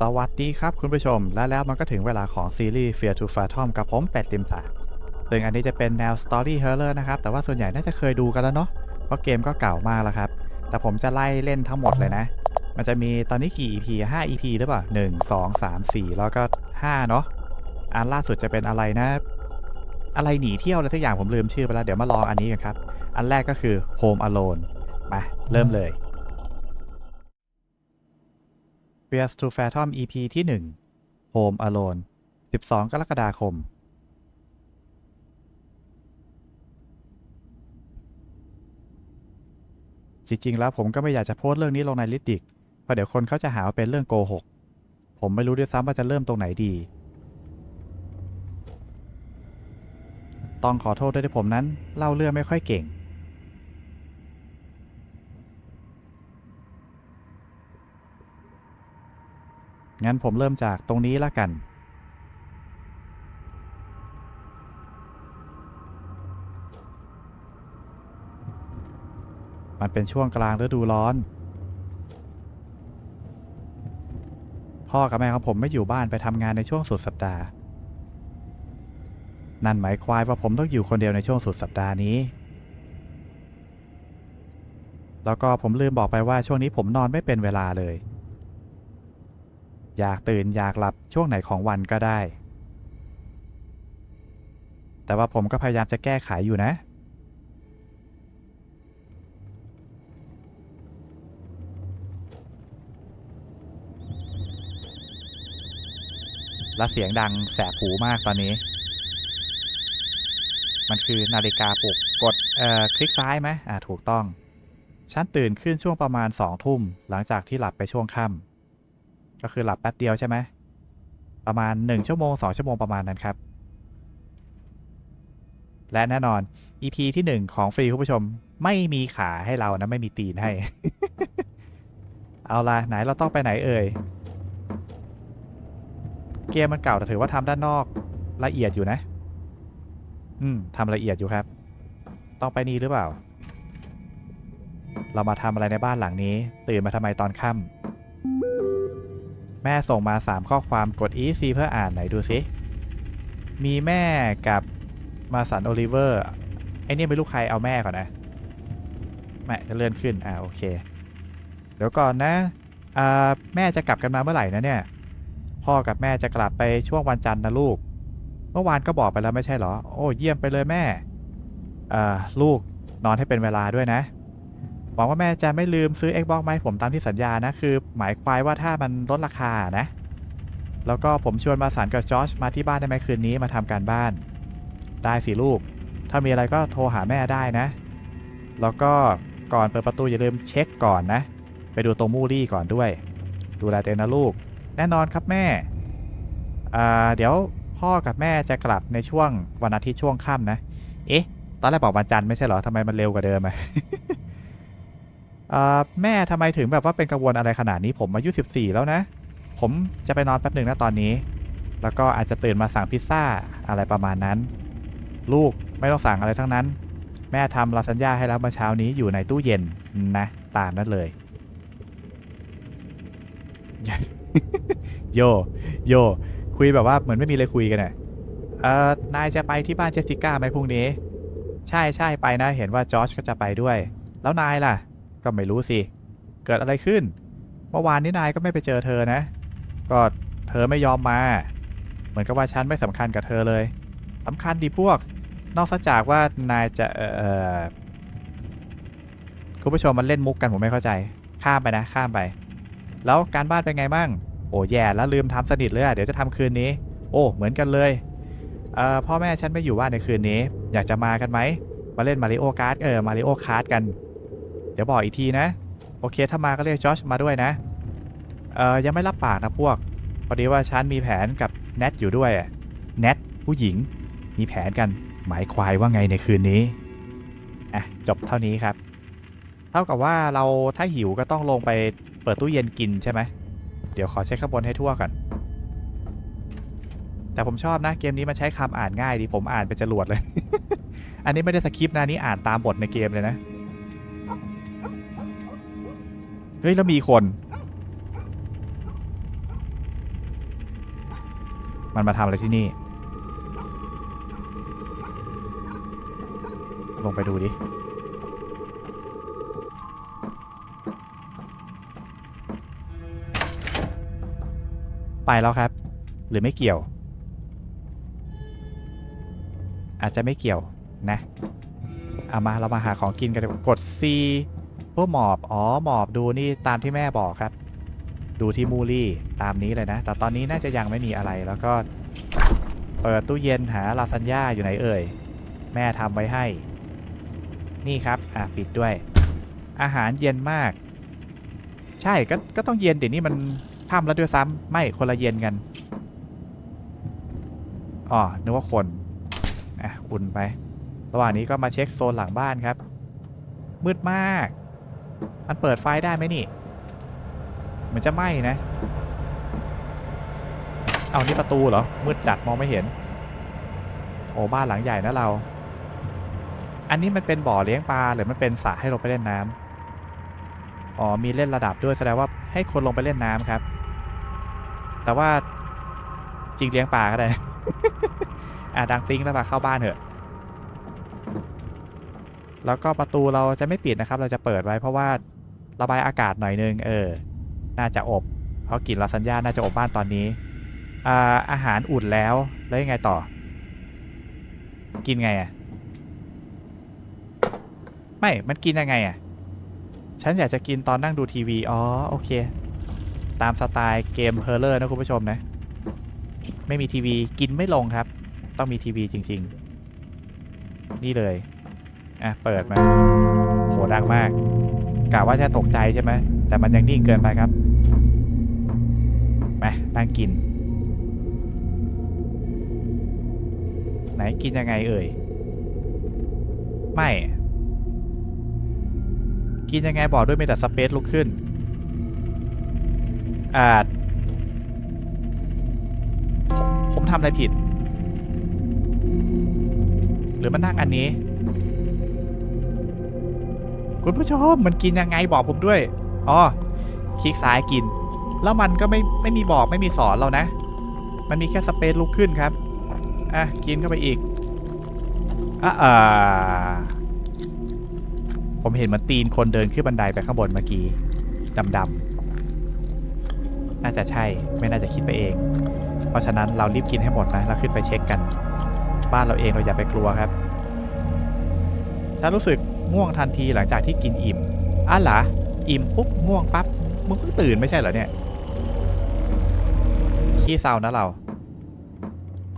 สวัสดีครับคุณผู้ชม และแล้วมันก็ถึงเวลาของซีรีส์ Fear to Fathom กับผมเป็ดริมสาซึ่งอันนี้จะเป็นแนว Story Horror นะครับ แต่ว่าส่วนใหญ่น่าจะเคยดูกันแล้วเนาะเพราะเกมก็เก่ามากแล้วครับ แต่ผมจะไล่เล่นทั้งหมดเลยนะ มันจะมีตอนนี้กี่ EP 5 EP หรือเปล่า 1 2 3 4 แล้วก็ 5 เนาะอันล่าสุดจะเป็นอะไรนะ อะไรหนีเที่ยวอะไรสักอย่างผมลืมชื่อไปแล้ว เดี๋ยวมาลองอันนี้กันครับ อันแรกก็คือ Home Alone มาเริ่มเลย Fears to Fathom EP ที่ 1 Home Alone 12 กรกฎาคม จริง ๆ แล้วผมก็ไม่อยากจะโพสต์เรื่องนี้ลงในลิดิกเพราะเดี๋ยวคนเขาจะหาว่าเป็นเรื่องโกหก ผมไม่รู้ด้วยซ้ำว่าจะเริ่มตรงไหนดี ต้องขอโทษด้วยที่ผมนั้น เล่าเรื่องไม่ค่อยเก่ง งั้นผมเริ่มจากตรงนี้ละกัน มันเป็นช่วงกลางฤดูร้อน พ่อกับแม่ของผมไม่อยู่บ้านไปทำงานในช่วงสุดสัปดาห์ นั่นหมายความว่าผมต้องอยู่คนเดียวในช่วงสุดสัปดาห์นี้ แล้วก็ผมลืมบอกไปว่าช่วงนี้ผมนอนไม่เป็นเวลาเลย อยากตื่นอยากหลับช่วงไหนของวันก็ได้ แต่ว่าผมก็พยายามจะแก้ไขอยู่นะ และเสียงดังแสบหูมากตอนนี้ มันคือนาฬิกาปลุกกดเอ่อคลิกซ้ายไหมอ่าถูกต้อง ฉันตื่นขึ้นช่วงประมาณสองทุ่มหลังจากที่หลับไปช่วงค่ำ ก็คือหลับแป๊บเดียวใช่ไหมประมาณ 1 ชั่วโมง 2 ชั่วโมงประมาณนั้นครับ และแน่นอน EP ที่ 1 ของฟรีคุณผู้ชมไม่มีขาให้เรานะ ไม่มีตีนให้ เอาล่ะไหนเราต้องไปไหนเอ่ย เกมมันเก่าแต่ถือว่าทำด้านนอกละเอียดอยู่นะ อืมทำละเอียดอยู่ครับ ต้องไปนี่หรือเปล่า เรามาทำอะไรในบ้านหลังนี้ ตื่นมาทำไมตอนค่ำ แม่ส่งมา 3 ข้อความกด EC เพื่ออ่านไหนดูสิ มีแม่กับมาสันโอลิเวอร์ ไอ้นี่ยไม่รู้ใครเอาแม่ก่อนนะแม่จะเลื่อนขึ้น อ่าโอเค เดี๋ยวก่อนนะอ่าแม่จะกลับกันมาเมื่อไหร่นะเนี่ย พ่อกับแม่จะกลับไปช่วงวันจันทร์นะลูก เมื่อวานก็บอกไปแล้วไม่ใช่เหรอ โอ้เยี่ยมไปเลยแม่อ่าลูกนอนให้เป็นเวลาด้วยนะ หวังว่าแม่จะไม่ลืมซื้อ Xbox มาให้ผมตามที่สัญญานะ คือหมายความว่าถ้ามันลดราคานะ แล้วก็ผมชวนมาสันกับจอชมาที่บ้านได้ไหมคืนนี้มาทำการบ้าน ได้สิลูก ถ้ามีอะไรก็โทรหาแม่ได้นะ แล้วก็ก่อนเปิดประตูอย่าลืมเช็คก่อนนะ ไปดูตรงมูรี่ก่อนด้วย ดูแลตัวเองนะลูก แน่นอนครับแม่เดี๋ยวพ่อกับแม่จะกลับในช่วงวันอาทิตย์ช่วงค่ำนะ เอ๊ะ ตอนแรกบอกวันจันทร์ไม่ใช่เหรอทำไมมันเร็วกว่าเดิมอะอ่า แม่ทำไมถึงแบบว่าเป็นกังวลอะไรขนาดนี้ผมอายุ14 แล้วนะ ผมจะไปนอนแป๊บหนึ่งนะตอนนี้ แล้วก็อาจจะตื่นมาสั่งพิซซ่าอะไรประมาณนั้น ลูกไม่ต้องสั่งอะไรทั้งนั้น แม่ทำลาซานญ่าให้แล้วเมื่อเช้านี้อยู่ในตู้เย็นนะ ตามนั้นเลยโยโยคุยแบบว่าเหมือนไม่มีอะไรคุยกันอะเอ่อนายจะไปที่บ้านเจสสิก้าไหมพรุ่งนี้ ใช่ใช่ไปนะ เห็นว่าจอร์จก็จะไปด้วย แล้วนายล่ะ ก็ไม่รู้สิ เกิดอะไรขึ้น เมื่อวานนี้นายก็ไม่ไปเจอเธอนะ ก็เธอไม่ยอมมา เหมือนกับว่าฉันไม่สำคัญกับเธอเลยสำคัญดีพวก นอกจากว่านายจะเออคุณผู้ชมมันเล่นมุกกันผมไม่เข้าใจ ข้ามไปนะข้ามไป แล้วการบ้านเป็นไงมั่งโอ้แย่แล้วลืมทำสนิทเลยอะเดี๋ยวจะทำคืนนี้ โอ้เหมือนกันเลยเอ่อพ่อแม่ฉันไม่อยู่บ้านในคืนนี้ อยากจะมากันไหมมาเล่นมาริโอการ์ดเออมาริโอคาร์ดกัน ดี๋ยวบอกอีกทีนะ โอเค ถ้ามาก็เรียกจอชมาด้วยนะ เออยังไม่รับปากนะพวก พอดีว่าฉันมีแผนกับแนทอยู่ด้วยแนทผู้หญิง มีแผนกัน หมายควายว่าไงในคืนนี้ อะ จบเท่านี้ครับ เท่ากับว่าเราถ้าหิวก็ต้องลงไปเปิดตู้เย็นกินใช่ไหม เดี๋ยวขอเช็คข้างบนให้ทั่วก่อน แต่ผมชอบนะเกมนี้มันใช้คำอ่านง่ายดี ผมอ่านเป็นจรวดเลย อันนี้ไม่ได้สคริปต์นะนี่อ่านตามบทในเกมเลยนะ เฮ้ย แล้วมีคน มันมาทำอะไรที่นี่ ลงไปดูดิ ไปแล้วครับ หรือไม่เกี่ยว อาจจะไม่เกี่ยวนะเอามาเรามาหาของกินกันดีกกด C วกหมอบ อ๋อ หมอบดูนี่ตามที่แม่บอกครับ ดูที่มูลี่ตามนี้เลยนะ แต่ตอนนี้น่าจะยังไม่มีอะไรแล้วก็ เปิดตู้เย็นหาลาซานญ่าอยู่ไหนเอ่ย แม่ทำไว้ให้ นี่ครับ อะ ปิดด้วย อาหารเย็นมาก ใช่ก็ก็ต้องเย็นเดี๋ยวนี้มันค่ำแล้วด้วยซ้ำไม่คนละเย็นกัน อ๋อ นึกว่าคน อะ อุ่นไป ระหว่างนี้ก็มาเช็คโซนหลังบ้านครับ มืดมาก มันเปิดไฟได้ไหมนี่ เหมันจะไหม้นะ เอานี่ประตูเหรอ มืดจัดมองไม่เห็น โอ้บ้านหลังใหญ่นะเรา อันนี้มันเป็นบ่อเลี้ยงปลาหรือมันเป็นสระให้ลงไปเล่นน้ำอ๋อมีเล่นระดับด้วยแสดงว่าให้คนลงไปเล่นน้ำครับ แต่ว่าจริงเลี้ยงปลาก็ได้อะดังติ้งแล้วมาเข้าบ้านเถอะ แล้วก็ประตูเราจะไม่ปิดนะครับ เราจะเปิดไว้เพราะว่าระบายอากาศหน่อยนึง เออ น่าจะอบ เพราะกลิ่นลาซานญ่าน่าจะอบบ้านตอนนี้ อ่า อาหารอุ่นแล้ว แล้วยังไงต่อ กินไงอะ่ะ ไม่ มันกินยังไงอะ่ะ ฉันอยากจะกินตอนนั่งดูทีวี อ๋อ โอเค ตามสไตล์เกมเฮอร์เลอร์นะคุณผู้ชมนะ ไม่มีทีวีกินไม่ลงครับ ต้องมีทีวีจริง ๆ นี่เลย อะเปิดมาโหดังมากกะว่าจะตกใจใช่ไหมแต่มันยังนิ่งเกินไปครับมานั่งกิน ไหนกินยังไงเอ่ย ไม่ กินยังไงบอกด้วยมีแต่สเปซลุกขึ้น อาจผผมทำอะไรผิด หรือมันนั่งอันนี้ คุณผู้ชมมันกินยังไงบอกผมด้วยอ๋อคลิกซ้ายกิน แล้วมันก็ไม่ไม่มีบอกไม่มีสอนเรานะ มันมีแค่สเปซลุกขึ้นครับอะกินเข้าไปอีกอะอ่าผมเห็นมันตีนคนเดินขึ้นบันไดไปข้างบนเมื่อกี้ดำๆน่าจะใช่ไม่น่าจะคิดไปเอง เพราะฉะนั้นเรารีบกินให้หมดนะแล้วขึ้นไปเช็คกัน บ้านเราเองเราอย่าไปกลัวครับ ฉันรู้สึก ง่วงทันทีหลังจากที่กินอิ่มอะเหรออิ่มปุ๊บง่วงปั๊บมึงเพิ่งตื่นไม่ใช่เหรอเนี่ยขี้เศร้านะเรา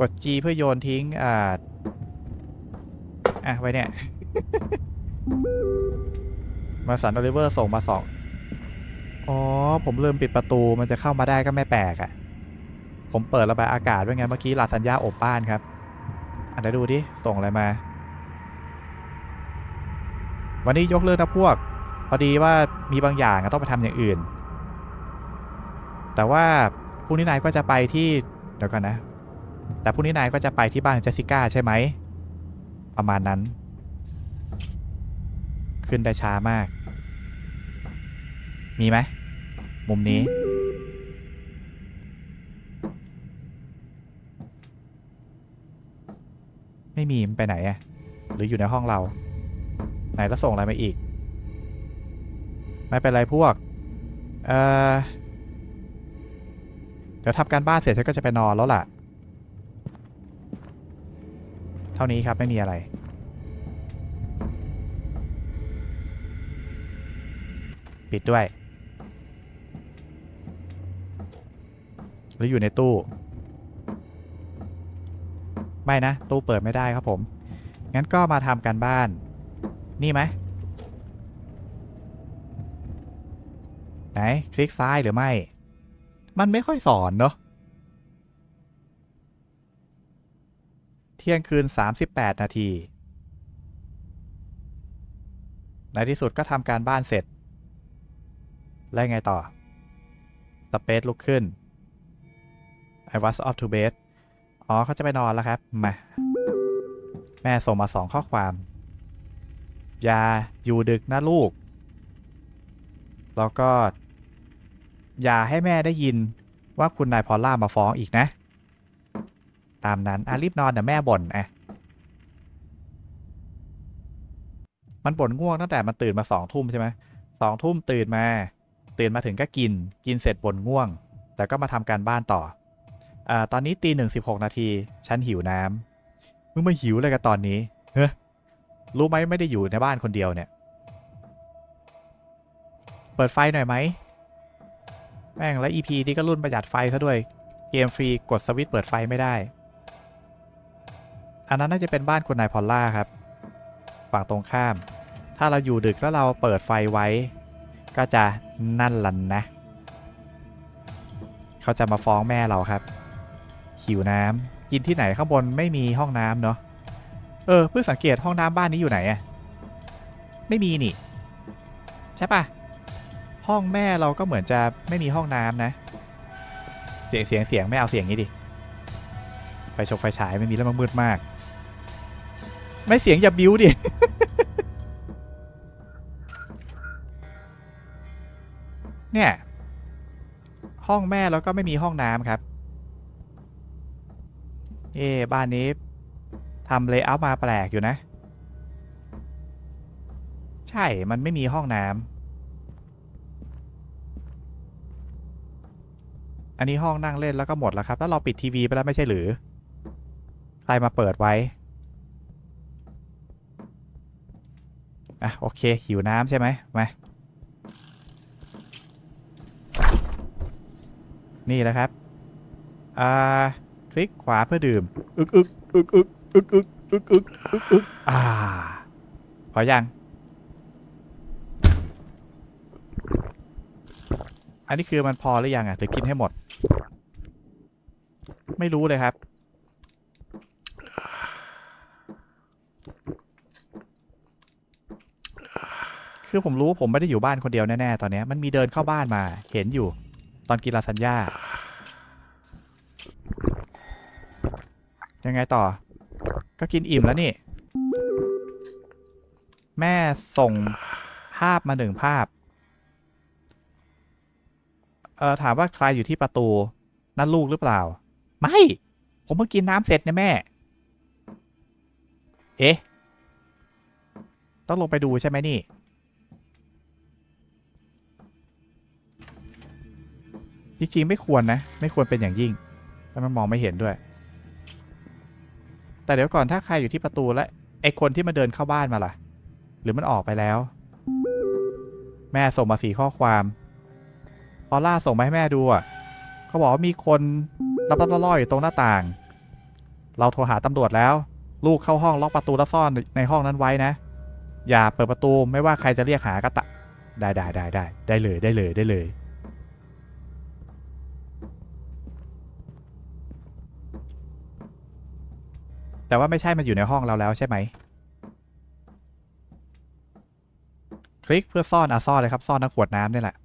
กด G เพื่อโยนทิ้งอ่าอะไว้เนี่ย มาสันโอลิเวอร์ส่งมาสองอ๋อ ผมลืมปิดประตูมันจะเข้ามาได้ก็ไม่แปลกอะ่ะ ผมเปิดระบายอากาศด้วยไงเมื่อกี้ลาสัญญาอบบ้านครับอะเดี๋ยวดูดิ ส่งอะไรมา วันนี้ยกเลิกนะพวก พอดีว่ามีบางอย่างต้องไปทำอย่างอื่น แต่ว่าพรุ่งนี้นายก็จะไปที่เดี๋ยวก่อนนะ แต่พรุ่งนี้นายก็จะไปที่บ้านเจสสิก้าใช่ไหม ประมาณนั้น ขึ้นได้ช้ามาก มีไหม มุมนี้ไม่มีมันไปไหนอะหรืออยู่ในห้องเรา ไหนแล้วส่งอะไรมาอีก ไม่เป็นไรพวก เอ่อ เดี๋ยวทำการบ้านเสร็จฉันก็จะไปนอนแล้วล่ะ เท่านี้ครับไม่มีอะไร ปิดด้วยหรืออยู่ในตู้ ไม่นะ ตู้เปิดไม่ได้ครับผม งั้นก็มาทำการบ้าน นี่ไหมไหน คลิกซ้ายหรือไม่ มันไม่ค่อยสอนเนอะเที่ยงคืน 38 นาที ในที่สุดก็ทำการบ้านเสร็จ แล้วไงต่อ สเปซลุกขึ้น I was off to bed อ๋อเขาจะไปนอนแล้วครับ มา แม่ส่งมาสองข้อความ อย่าอยู่ดึกนะลูก แล้วก็ อย่าให้แม่ได้ยินว่าคุณนายพอลล่ามาฟ้องอีกนะ ตามนั้นอะรีบนอนเดี๋ยวแม่บ่นอะมันบ่นง่วงตั้งแต่มันตื่นมาสองทุ่มใช่ไหมสองทุ่มตื่นมา ตื่นมาถึงก็กิน กินเสร็จบ่นง่วง แต่ก็มาทำการบ้านต่ออ่าตอนนี้ตีหนึ่งสิบหกนาที ฉันหิวน้ำมึงมาหิวอะไรกันตอนนี้ เฮ้ย รู้ไหมไม่ได้อยู่ในบ้านคนเดียวเนี่ย เปิดไฟหน่อยไหม แม่งแล้ว EP นี้ก็รุ่นประหยัดไฟซะด้วย เกมฟรีกดสวิตช์เปิดไฟไม่ได้ อันนั้นน่าจะเป็นบ้านคุณนายพอลล่าครับ ฝั่งตรงข้าม ถ้าเราอยู่ดึกแล้วเราเปิดไฟไว้ ก็จะนั่นลันนะ เขาจะมาฟ้องแม่เราครับหิวน้ำกินที่ไหนข้างบนไม่มีห้องน้ำเนาะ เออเพิ่งสังเกตห้องน้ำบ้านนี้อยู่ไหนอะไม่มีนี่ ใช่ปะห้องแม่เราก็เหมือนจะไม่มีห้องน้ำนะ เสียงเสียงเสียงไม่เอาเสียงนี้ดิไฟชกไฟฉายไม่มีแล้วมันมืดมาก ไม่เสียงอย่าบิ้วดิเนี่ย ห้องแม่แล้วก็ไม่มีห้องน้ำครับ เอ๊บ้านนี้ ทำเลเยอร์มาแปลกอยู่นะ ใช่ มันไม่มีห้องน้ำ อันนี้ห้องนั่งเล่นแล้วก็หมดแล้วครับ แล้วเราปิดทีวีไปแล้วไม่ใช่หรือ ใครมาเปิดไว้ อะ โอเค หิวน้ำใช่ไหมมานี่แหละครับ อ่า คลิกขวาเพื่อดื่ม อึกอึกอึกอึก อึกอึกอึกอึกอึกอึกอ่าพอยังอันนี้คือมันพอหรือยังอะหรือกินให้หมด ไม่รู้เลยครับ คือผมรู้ว่าผมไม่ได้อยู่บ้านคนเดียวแน่ ๆ ตอนนี้มันมีเดินเข้าบ้านมาเห็นอยู่ ตอนกินลาซานญ่ายังไงต่อ ก็กินอิ่มแล้วนี่ แม่ส่งภาพมาหนึ่งภาพ เออถามว่าใครอยู่ที่ประตู นั่นลูกหรือเปล่า ไม่ ผมเพิ่งกินน้ำเสร็จนะแม่ เอ๊ะ ต้องลงไปดูใช่ไหมนี่จริงๆไม่ควรนะ ไม่ควรเป็นอย่างยิ่ง แล้วมันมองไม่เห็นด้วย แต่เดี๋ยวก่อนถ้าใครอยู่ที่ประตูและไอคนที่มาเดินเข้าบ้านมาล่ะ หรือมันออกไปแล้ว แม่ส่งมาสีข้อความพอล่าส่งมาให้แม่ดูอะเขาบอกว่ามีคนรับรับล่ออยู่ตรงหน้าต่าง เราโทรหาตำรวจแล้ว ลูกเข้าห้องล็อกประตูแล้วซ่อนในห้องนั้นไว้นะ อย่าเปิดประตูไม่ว่าใครจะเรียกหาก็ตะ ได้ได้ได้ได้ได้เลยได้เลยได้เลย แต่ว่าไม่ใช่มันอยู่ในห้องเราแล้วใช่ไหม คลิกเพื่อซ่อนอะซ่อนเลยครับ ซ่อนทั้งขวดน้ำนี่แหละ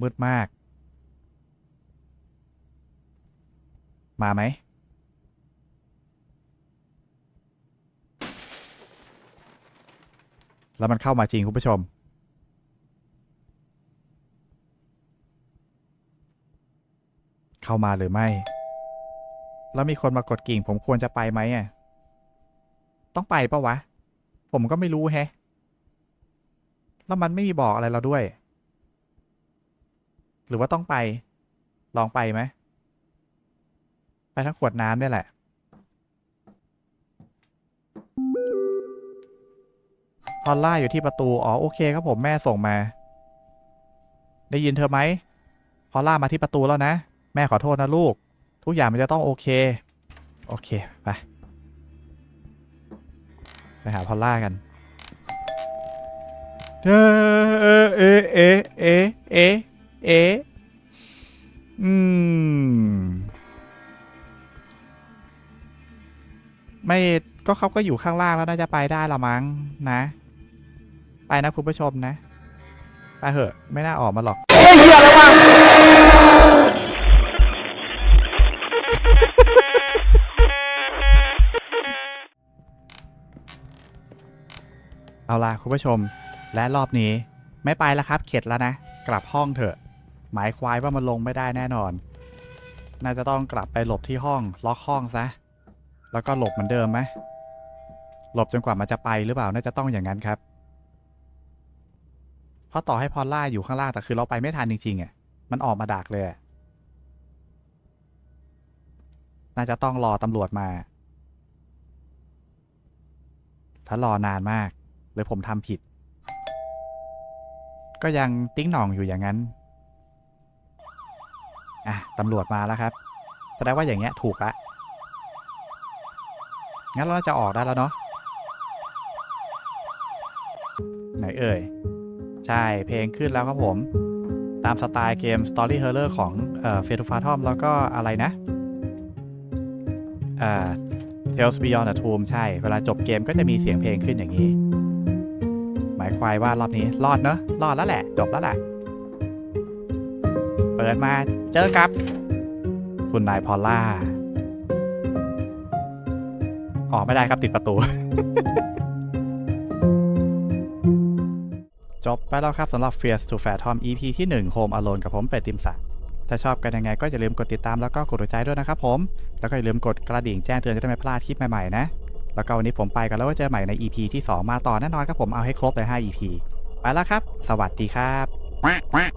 มืดมาก มาไหมแล้วมันเข้ามาจริงคุณผู้ชม เข้ามาหรือไม่ แล้วมีคนมากดกิ่ง ผมควรจะไปไหมอะ ต้องไปปะวะ ผมก็ไม่รู้แฮะ แล้วมันไม่มีบอกอะไรเราด้วย หรือว่าต้องไป ลองไปไหม ไปทั้งขวดน้ำเนี่ยแหละ พอลล่าอยู่ที่ประตู อ๋อโอเคครับผมแม่ส่งมา ได้ยินเธอไหมพอลล่ามาที่ประตูแล้วนะ แม่ขอโทษนะลูก ทุกอย่างมันจะต้องโอเค โอเค ไป ไปหาพอลล่ากันเออเอะเอะเอะเอะเอะอืม ไม่ก็เขาก็อยู่ข้างล่างแล้วน่าจะไปได้ละมั้งนะ ไปนะคุณผู้ชมนะ ไปเหอะ ไม่น่าออกมาหรอก เอาล่ะคุณผู้ชม และรอบนี้ไม่ไปแล้วครับเข็ดแล้วนะ กลับห้องเถอะ หมายควายว่ามันลงไม่ได้แน่นอน น่าจะต้องกลับไปหลบที่ห้องล็อกห้องซะ แล้วก็หลบเหมือนเดิมไหมหลบจนกว่ามันจะไปหรือเปล่าน่าจะต้องอย่างนั้นครับ เพราะต่อให้พอลล่าอยู่ข้างล่างแต่คือเราไปไม่ทันจริงๆอะมันออกมาดักเลย น่าจะต้องรอตำรวจมา ถ้ารอนานมาก รือผมทำผิด ก็ยังติ้งหน่องอยู่อย่างนั้น อะตำรวจมาแล้วครับ แสดงว่าอย่างเงี้ยถูกละ งั้นเราจะออกได้แล้วเนาะ ไหนเอ่ย ใช่ เพลงขึ้นแล้วครับผม ตามสไตล์เกม Story h o r r o r ของเอ่อ f a t e f a t o m แล้วก็อะไรนะเอ่อ Tales Beyond the Tomb ใช่ เวลาจบเกมก็จะมีเสียงเพลงขึ้นอย่างนี้ ความว่ารอบนี้รอดเนอะรอดแล้วแหละจบแล้วแหละ เปิดมาเจอกับ คุณนายพอลล่าออกไม่ได้ครับติดประตู จบไปแล้วครับสำหรับ Fears to Phantom EP ที่ 1 Home Alone กับผมเป็ดติมสันถ้าชอบกันยังไงก็อย่าลืมกดติดตามแล้วก็กดหัวใจด้วยนะครับผม แล้วก็อย่าลืมกดกระดิ่งแจ้งเตือนจะได้ไม่พลาดคลิปใหม่ๆนะ แล้วก็วันนี้ผมไปกันแล้วไว้เจอใหม่ใน EP ที่ 2 มาต่อแน่นอนครับผมเอาให้ครบเลย5 EP ไปแล้วครับ สวัสดีครับ quack quack